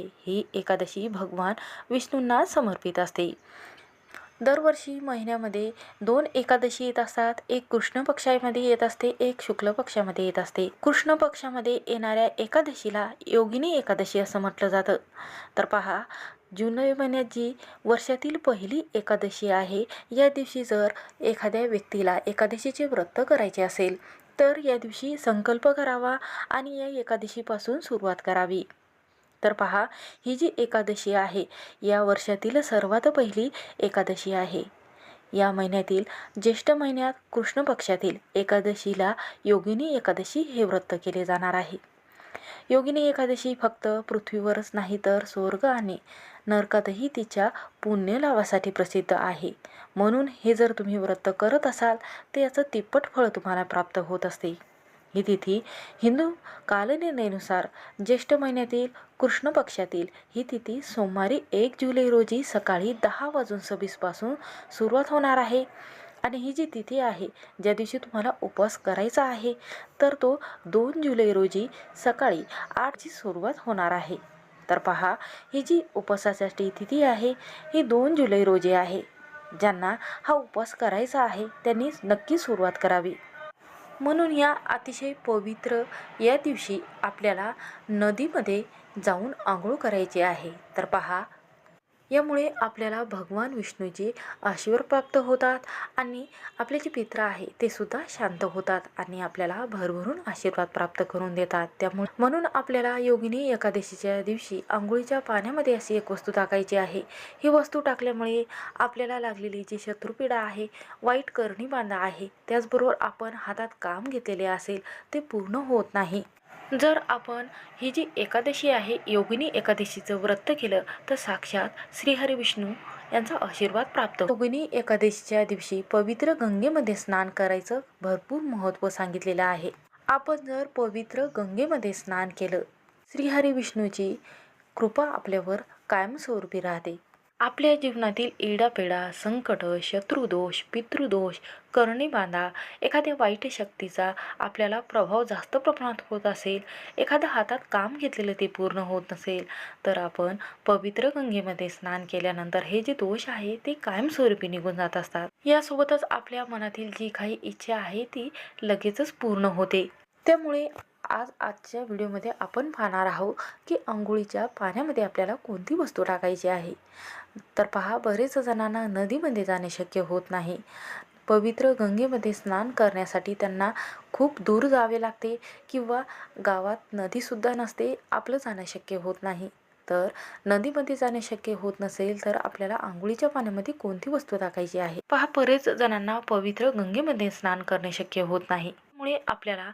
आहे ही एकादशी भगवान विष्णूंना समर्पित असते. दरवर्षी महिन्यामध्ये दोन एकादशी येत असतात. एक कृष्ण पक्षामध्ये येत असते एक शुक्ल पक्षामध्ये येत असते. कृष्ण पक्षामध्ये येणाऱ्या एकादशीला योगिनी एकादशी असं म्हटलं जातं. तर पहा जुलै महिन्यात जी वर्षातील पहिली एकादशी आहे या दिवशी जर एखाद्या व्यक्तीला एकादशीचे व्रत करायचे असेल तर या दिवशी संकल्प करावा आणि या एकादशीपासून सुरुवात करावी. तर पहा ही जी एकादशी आहे या वर्षातील सर्वात पहिली एकादशी आहे. या महिन्यातील ज्येष्ठ महिन्यात कृष्ण पक्षातील एकादशीला योगिनी एकादशी हे व्रत केले जाणार आहे. योगिनी एकादशी फक्त पृथ्वीवरच नाही तर स्वर्ग आणि नरकातही तिच्या पुण्य लाभासाठी प्रसिद्ध आहे. म्हणून हे जर तुम्ही व्रत करत असाल तर याचं तिप्पट फळ तुम्हाला प्राप्त होत असते. ही तिथी हिंदू कालनिर्णयानुसार ज्येष्ठ महिन्यातील कृष्ण पक्षातील ही तिथी सोमवारी एक जुलै रोजी सकाळी दहा वाजून सव्वीसपासून सुरुवात होणार आहे. आणि ही जी तिथी आहे ज्या दिवशी तुम्हाला उपवास करायचा आहे तर तो दोन जुलै रोजी सकाळी आठची सुरुवात होणार आहे. तर पहा ही जी उपवासासाठी तिथी आहे ही दोन जुलै रोजी आहे. ज्यांना हा उपवास करायचा आहे त्यांनी नक्की सुरुवात करावी. म्हणून या अतिशय पवित्र या दिवशी आपल्याला नदीमध्ये जाऊन आंघोळ करायची आहे. तर पहा यामुळे आपल्याला भगवान विष्णूचे आशीर्वाद प्राप्त होतात आणि आपले जे पित्र आहे ते सुद्धा शांत होतात आणि आपल्याला भरभरून आशीर्वाद प्राप्त करून देतात. त्यामुळे म्हणून आपल्याला योगिनी एकादशीच्या दिवशी आंघोळीच्या पाण्यामध्ये अशी एक वस्तू टाकायची आहे. ही वस्तू टाकल्यामुळे आपल्याला लागलेली जी शत्रुपीडा आहे वाईट करणी बांधा आहे. त्याचबरोबर आपण हातात काम घेतलेले असेल ते पूर्ण होत नाही. जर आपण ही जी एकादशी आहे योगिनी एकादशीचं व्रत केलं तर साक्षात श्रीहरी विष्णू यांचा आशीर्वाद प्राप्त योगिनी एकादशीच्या दिवशी पवित्र गंगेमध्ये स्नान करायचं भरपूर महत्त्व सांगितलेलं आहे. आपण जर पवित्र गंगेमध्ये स्नान केलं श्रीहरी विष्णूची कृपा आपल्यावर कायमस्वरूपी राहते. आपल्या जीवनातील इडापेडा संकट शत्रुदोष पितृदोष करणी बांधा एखाद्या वाईट शक्तीचा आपल्याला प्रभाव जास्त प्रमाणात होत असेल एखाद्या हातात काम घेतलेलं ते पूर्ण होत नसेल तर आपण पवित्र गंगेमध्ये स्नान केल्यानंतर हे जे दोष आहे ते कायमस्वरूपी निघून जात असतात. यासोबतच आपल्या मनातील जी काही इच्छा आहे ती लगेचच पूर्ण होते. त्यामुळे आज आजच्या व्हिडिओमध्ये आपण पाहणार आहोत की अंघोळीच्या पाण्यामध्ये आपल्याला कोणती वस्तू टाकायची आहे? तर पहा बरेच जणांना नदीमध्ये जाणे शक्य होत नाही. पवित्र गंगेमध्ये स्नान करण्यासाठी त्यांना खूप दूर जावे लागते किंवा गावात नदीसुद्धा नसते आपलं जाणं शक्य होत नाही. तर नदीमध्ये जाणे शक्य होत नसेल तर आपल्याला आंघोळीच्या पाण्यामध्ये कोणती वस्तू टाकायची आहे? पहा बरेच जणांना पवित्र गंगेमध्ये स्नान करणे शक्य होत नाही. त्यामुळे आपल्याला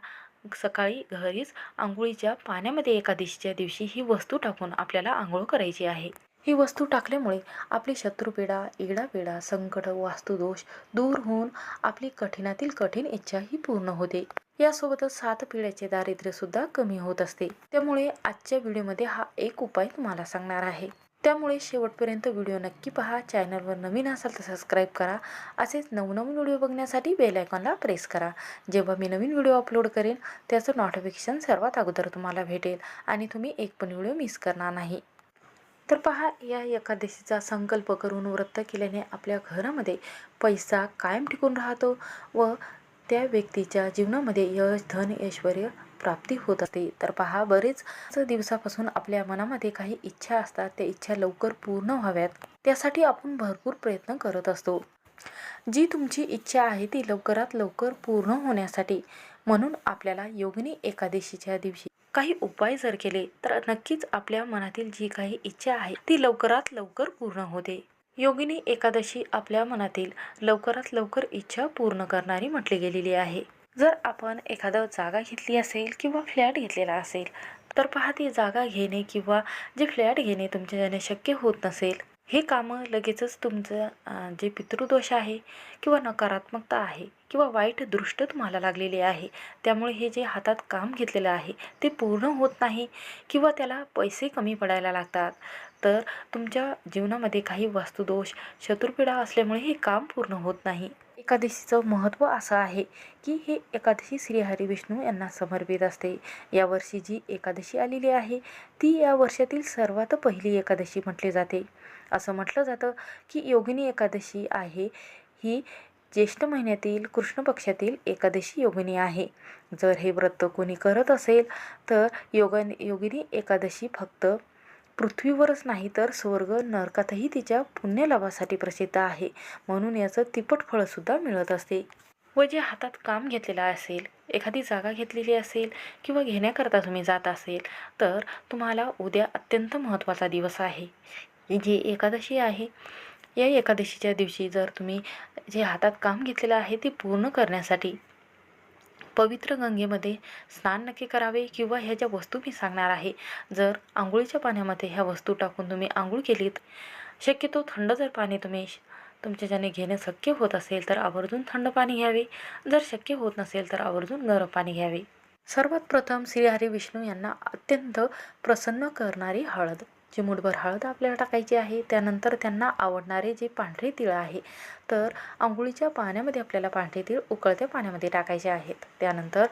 सकाळी घरीच आंघोळीच्या पाण्यामध्ये एकादशीच्या दिवशी ही वस्तू टाकून आपल्याला आंघोळ करायची आहे. ही वस्तू टाकल्यामुळे आपली शत्रुपीडा इडापिडा संकट वास्तुदोष दूर होऊन आपली कठीणातील कठीण इच्छा ही पूर्ण होते. यासोबतच सात पिढ्याचे दारिद्र्यसुद्धा कमी होत असते. त्यामुळे आजच्या व्हिडिओमध्ये हा एक उपाय तुम्हाला सांगणार आहे. त्यामुळे शेवटपर्यंत व्हिडिओ नक्की पहा. चॅनलवर नवीन असाल तर सबस्क्राईब करा. असेच नवनवीन व्हिडिओ बघण्यासाठी बेल आयकॉनला प्रेस करा. जेव्हा मी नवीन व्हिडिओ अपलोड करेन त्याचं नोटिफिकेशन सर्वात अगोदर तुम्हाला भेटेल आणि तुम्ही एक पण व्हिडिओ मिस करणार नाही. तर पहा या एकादशीचा संकल्प करून व्रत केल्याने आपल्या घरामध्ये पैसा कायम टिकून राहतो व त्या व्यक्तीच्या जीवनामध्ये यश धन ऐश्वर प्राप्ती होत असते. तर पहा बरेच दिवसापासून आपल्या मनामध्ये काही इच्छा असतात. त्या इच्छा लवकर पूर्ण व्हाव्यात. त्यासाठी आपण भरपूर प्रयत्न करत असतो. जी तुमची इच्छा आहे ती लवकरात लवकर पूर्ण होण्यासाठी. म्हणून आपल्याला योगिनी एकादशीच्या दिवशी काही उपाय जर केले तर नक्कीच आपल्या मनातील जी काही इच्छा आहे ती लवकरात लवकर पूर्ण होते. योगिनी एकादशी आपल्या मनातील लवकरात लवकर इच्छा पूर्ण करणारी म्हटली गेलेली आहे. जर आपण एखादं जागा घेतली असेल किंवा फ्लॅट घेतलेला असेल तर पहा ती जागा घेणे किंवा जे फ्लॅट घेणे तुमच्याने शक्य होत नसेल हे कामं लगेचच तुमचं जे पितृदोष आहे किंवा नकारात्मकता आहे किंवा वाईट दृष्ट तुम्हाला लागलेली आहे त्यामुळे हे जे हातात काम घेतलेलं आहे ते पूर्ण होत नाही किंवा त्याला पैसे कमी पडायला लागतात. तर तुमच्या जीवनामध्ये काही वास्तुदोष शत्रुपीडा असल्यामुळे हे काम पूर्ण होत नाही. एकादशीचं महत्त्व असं आहे की हे एकादशी श्रीहरी विष्णू यांना समर्पित असते. यावर्षी जी एकादशी आलेली आहे ती या वर्षातील सर्वात पहिली एकादशी म्हटली जाते. असं म्हटलं जातं की योगिनी एकादशी आहे ही ज्येष्ठ महिन्यातील कृष्ण पक्षातील एकादशी योगिनी आहे. जर हे व्रत कोणी करत असेल तर योगा योगिनी एकादशी फक्त पृथ्वीवरच नाही तर स्वर्ग नरकातही तिच्या पुण्यलाभासाठी प्रसिद्ध आहे. म्हणून याचं तिपट फळसुद्धा मिळत असते. व जे हातात काम घेतलेलं असेल एखादी जागा घेतलेली असेल किंवा घेण्याकरता तुम्ही जात असेल तर तुम्हाला उद्या अत्यंत महत्त्वाचा दिवस आहे. जी एकादशी आहे या एकादशीच्या दिवशी जर तुम्ही जे हातात काम घेतलेलं आहे ते पूर्ण करण्यासाठी पवित्र गंगेमध्ये स्नान नक्की करावे किंवा ह्या ज्या वस्तू मी सांगणार आहे जर आंघोळीच्या पाण्यामध्ये ह्या वस्तू टाकून तुम्ही आंघोळ केलीत शक्यतो थंड जर पाणी तुम्ही तुमच्या ज्याने घेणे शक्य होत असेल तर आवर्जून थंड पाणी घ्यावे जर शक्य होत नसेल तर आवर्जून गरम पाणी घ्यावे. सर्वात प्रथम श्रीहरी विष्णू यांना अत्यंत प्रसन्न करणारी हळद. चिमूटभर हळद आपल्याला टाकायची आहे त्यानंतर त्यांना आवडणारे जे पांढरे तिळ आहे तर आंघोळीच्या पाण्यामध्ये आपल्याला पांढरे तीळ उकळत्या पाण्यामध्ये टाकायचे आहेत. त्यानंतर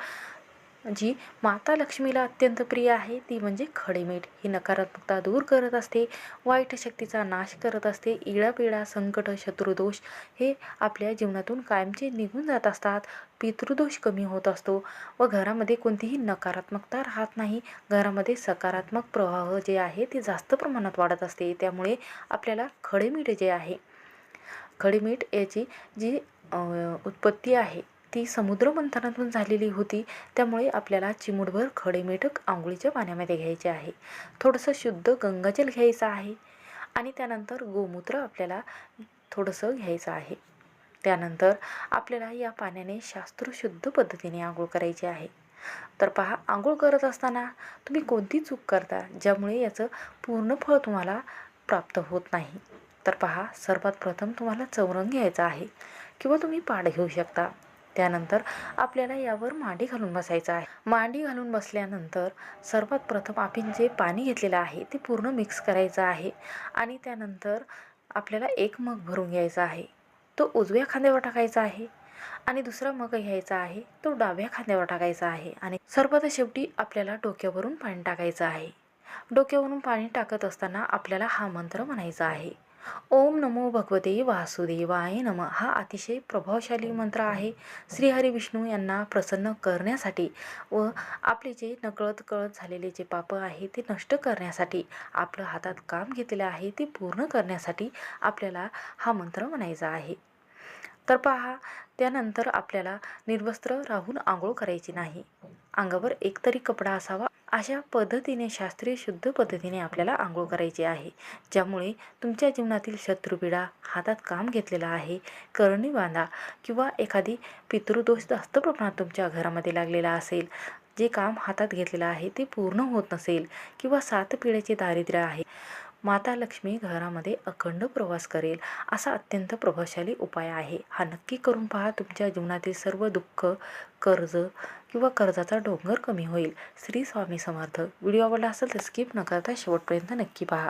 जी माता लक्ष्मीला अत्यंत प्रिय आहे ती म्हणजे खडेमीठ ही नकारात्मकता दूर करत असते वाईट शक्तीचा नाश करत असते इळापिळा संकट शत्रुदोष हे आपल्या जीवनातून कायमचे निघून जात असतात. पितृदोष कमी होत असतो व घरामध्ये कोणतीही नकारात्मकता राहत नाही. घरामध्ये सकारात्मक प्रवाह जे आहे ते जास्त प्रमाणात वाढत असते. त्यामुळे आपल्याला खडेमीठ जे आहे खडेमीठ याची जी उत्पत्ती आहे ती समुद्र मंथनातून झालेली होती. त्यामुळे आपल्याला चिमूटभर खडे आंघोळीच्या पाण्यामध्ये घ्यायचे आहे. थोडंसं शुद्ध गंगाजल घ्यायचं आहे. आणि त्यानंतर गोमूत्र आपल्याला थोडंसं घ्यायचं आहे. त्यानंतर आपल्याला या पाण्याने शास्त्रशुद्ध पद्धतीने आंघोळ करायची आहे. तर पहा आंघोळ करत असताना तुम्ही कोणती चूक करता ज्यामुळे याचं पूर्ण फळ तुम्हाला प्राप्त होत नाही? तर पहा सर्वात प्रथम तुम्हाला चौरंग घ्यायचा आहे. किंवा तुम्ही पाड घेऊ शकता. त्यानंतर आपल्याला यावर मांडी घालून बसायचं आहे. मांडी घालून बसल्यानंतर सर्वात प्रथम आपण जे पाणी घेतलेलं आहे ते पूर्ण मिक्स करायचं आहे आणि त्यानंतर आपल्याला एक मग भरून घ्यायचा आहे. तो उजव्या खांद्यावर टाकायचा आहे आणि दुसरा मग घ्यायचा आहे. तो डाव्या खांद्यावर टाकायचा आहे आणि सर्वात शेवटी आपल्याला डोक्यावरून पाणी टाकायचं आहे. डोक्यावरून पाणी टाकत असताना आपल्याला हा मंत्र म्हणायचा आहे. ओम नमो भगवते वासुदेवाय नम. हा अतिशय प्रभावशाली मंत्र आहे. श्रीहरी विष्णू यांना प्रसन्न करण्यासाठी व आपले जे नकळत कळत झालेले जे पाप आहे ते नष्ट करण्यासाठी आपलं हातात काम घेतलेलं आहे ते पूर्ण करण्यासाठी आपल्याला हा मंत्र म्हणायचा आहे. तर पहा त्यानंतर आपल्याला निर्वस्त्र राहून आंघोळ करायची नाही. अंगावर एकतरी कपडा असावा अशा पद्धतीने शास्त्रीय शुद्ध पद्धतीने आपल्याला आंघोळ करायची आहे ज्यामुळे तुमच्या जीवनातील शत्रुपीडा हातात काम घेतलेलं आहे करणी बांधा किंवा एखादी पितृदोष जास्त प्रमाणात तुमच्या घरामध्ये लागलेला असेल जे काम हातात घेतलेलं आहे ते पूर्ण होत नसेल किंवा सात पिढ्याचे दारिद्र्य आहे माता लक्ष्मी घरामध्ये अखंड प्रवास करेल असा अत्यंत प्रभावशाली उपाय आहे. हा नक्की करून पहा तुमच्या जीवनातील सर्व दुःख कर्ज किंवा कर्जाचा डोंगर कमी होईल. श्री स्वामी समर्थ. व्हिडिओ आवडला असेल तर स्किप न करता शेवटपर्यंत नक्की पहा.